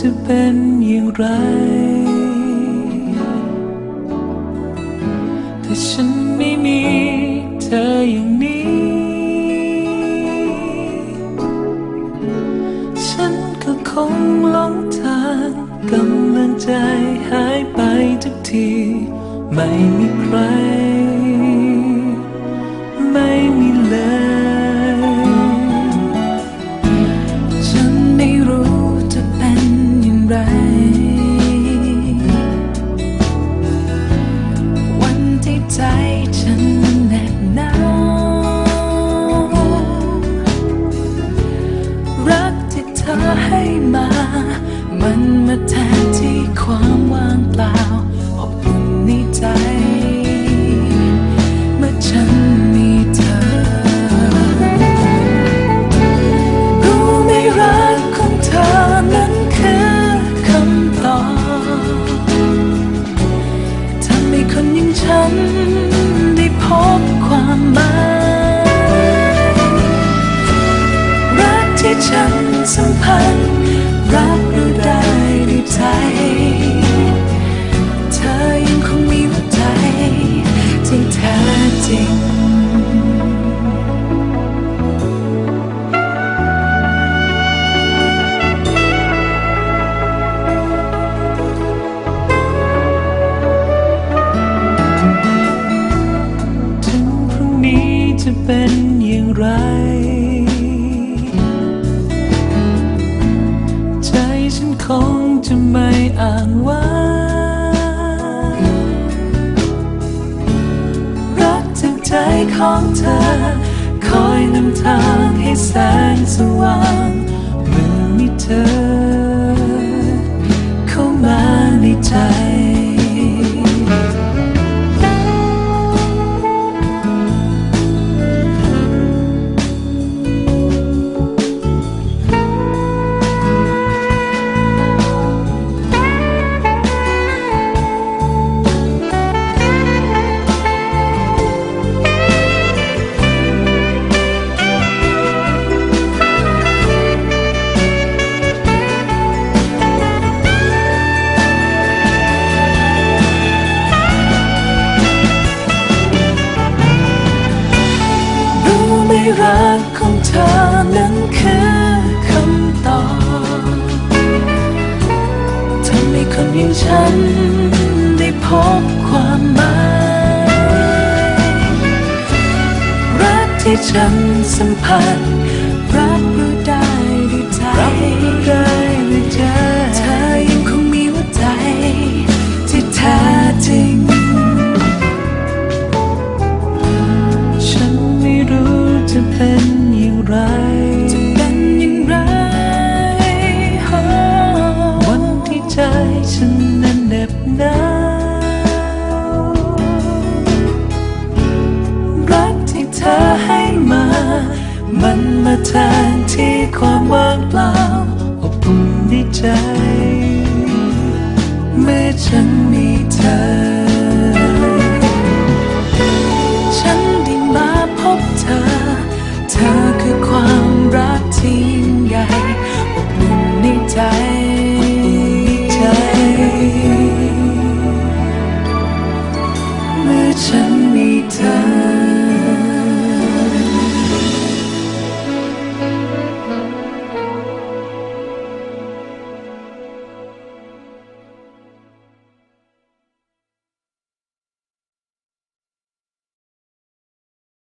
จะเป็นอย่างไร แต่ฉันไม่มีเธออย่างนี้ ฉันก็คงหลงทางกำลังใจหายไปทุกที ไม่มีใคร ไม่มีเลย มาแทนที่ความว่างเปล่าอบอุ่นในใจ เมื่อฉันมีเธอ รู้ไหม่รักของเธอนั้นคือคำตอบทำให้คนอย่างฉันได้พบความหมายรักที่ฉันสัมพันธ์รักเราได้ ด้ ใจฉันคงจะไม่อ่านว่า รักจากใจของเธอ คอยนำทางให้แสงสว่าง เมื่อมีเธอ ฉันได้พบความหมายรักที่ฉันสัมผัส รับรู้ได้ด้วยใจรับรู้ได้ด้วยใจเธอยังคงมีหัวใจ ที่แท้จริง ฉันไม่รู้จะเป็น ฉันนั้นเหน็บหนาวรักที่เธอให้มา มันมาแทนที่ความว่างเปล่าอบอุ่นในใจ เมื่อฉัน time.